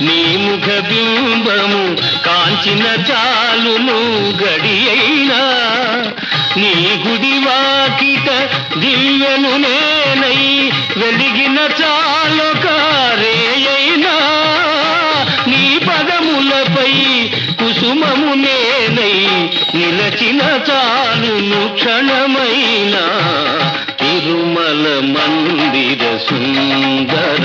నీ ముఖ బింబము కాంచిన చాలును గడి అయినా నీ గుడి వాకిట దివ్యను నేనై వెలిగిన చాలొక రేయైనా నీ పదములపై కుసుమము నేనై నిలచిన చాలును క్షణమైనా. తిరుమల మందిర సుందర